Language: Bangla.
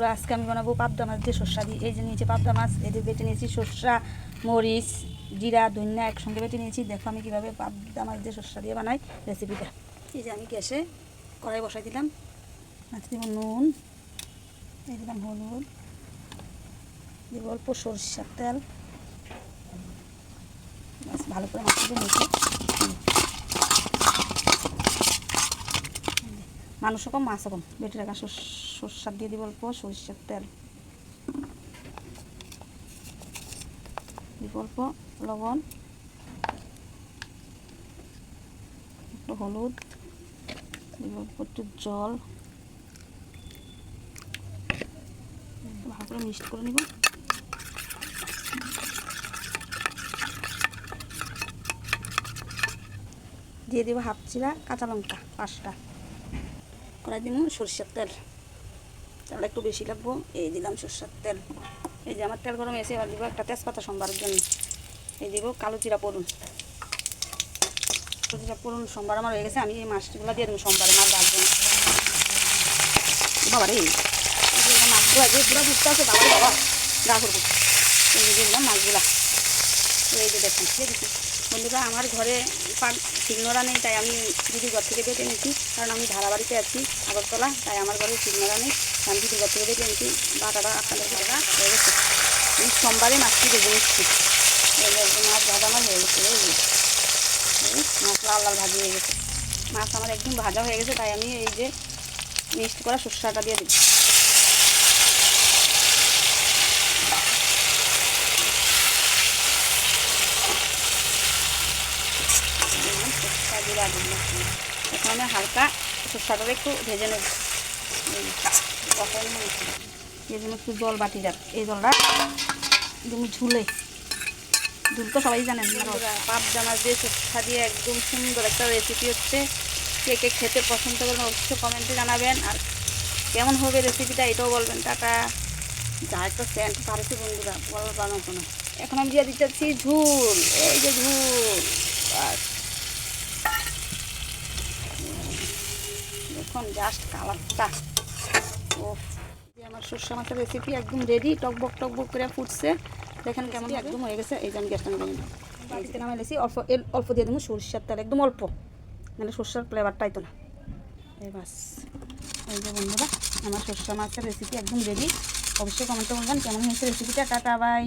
বন্ধুরা, আজকে আমি বানাবো পাবদা মাছ দিয়ে সর্ষা দিয়ে। এই যে নিয়েছি পাবদা মাছ এদের বেটে নিয়েছি সর্ষা, মরিচ, জিরা, ধনিয়া একসঙ্গে বেটে নিয়েছি। দেখো আমি কীভাবে পাবদা মাছ দিয়ে সর্ষা দিয়ে বানাই রেসিপিটা। এই যে আমি গ্যাসে কড়াই বসাই দিলাম। মাছ দিব নুন, এই দিলাম হলুদ, দিব অল্প সরষার তেল। ভালো করে মাছটা নিয়েছি। মানুষ কম মাছ কম। বেটে রাখা সর্ষার দিয়ে দিব অল্প, সরিষার তেল। দিব অল্প লবণ। একটু হলুদ। দিব অল্প একটু জল। ভালো করে মিক্সড করে নিব। দিয়ে দিব হাফ চিরা কাঁচা লঙ্কা, পাঁচটা। কড়াই দিব সরষের তেল। তাহলে একটু বেশি লাগবো। এই দিলাম সরষের তেল। এই যে আমার তেল গরম এসে এবার দিব একটা তেজপাতা সোমবারের জন্য। এই দিব কালো জিরা পড়ুন কালো জিরা পড়ুন সোমবার আমার হয়ে গেছে, আমি এই মাছগুলো দিয়ে দেবো সোমবারে মাছ রাখব না বাবা রে এই মাছগুলো যে পুরো বুঝতে আছে বাবা বাবা, গা এই দিয়ে দিলাম মাছগুলা। এই যে দেখুন, ঠিক আছে? বন্ধুরা, আমার ঘরে পান শিলনোড়া নেই, তাই আমি দিদি ঘর থেকে বেটে নিচ্ছি কারণ আমি ভাড়া বাড়িতে আছি, আগরতলা, তাই আমার ঘরে শিলনোড়া নেই। আমি দিদি ঘর থেকে বেটে নিচ্ছি বাটাটা আপনাদের ভাড়া হয়ে গেছে আমি সোমবারে মাছটি ভেজে নিচ্ছি। মাছ ভাজা আমার হয়ে গেছে মাছ লাল লাল ভাজি হয়ে গেছে। মাছ আমার একদম ভাজা হয়ে গেছে, তাই আমি এই যে মিক্সড করা সর্ষাটা দিয়ে দিচ্ছি দিলাম জিরা দিলাম। এখন আমি হালকা সর্ষাটা একটু ভেজে নেব। এই জন্য একটু জল বাটি যাক এই জলটা একদম ঝুলে। ঝুল তো সবাই জানেন পাপ জামা দিয়ে সর্ষা দিয়ে একদম সুন্দর একটা রেসিপি হচ্ছে, কে কে খেতে পছন্দ করবেন অবশ্যই কমেন্টে জানাবেন। আর কেমন হবে রেসিপিটা এটাও বলবেন। টাটা। যা একটা সেন্ট পারেছে বন্ধুরা বলার বানাবো না এখন আমি দিয়ে দিতেছি ঝুল। এই যে ঝুল বাস দেখুন জাস্ট কালারটা। ও আমার সর্ষে মাছের রেসিপি একদম রেডি টকবক টকবক করে ফুটছে। দেখেন কেমন একদম হয়ে গেছে এই যে আমি গ্যাসটা নিয়ে বাড়িতে নামে লেছি অল্প অল্প দিয়ে দেবো সরষের তেল একদম অল্প। মানে সর্ষের ফ্লেভারটাই তো না। এই বাস এই যে বন্ধুরা আমার সর্ষে মাছের রেসিপি একদম রেডি অবশ্যই কমেন্টে বলবেন কেমন হয়েছে রেসিপিটা টাটা বাই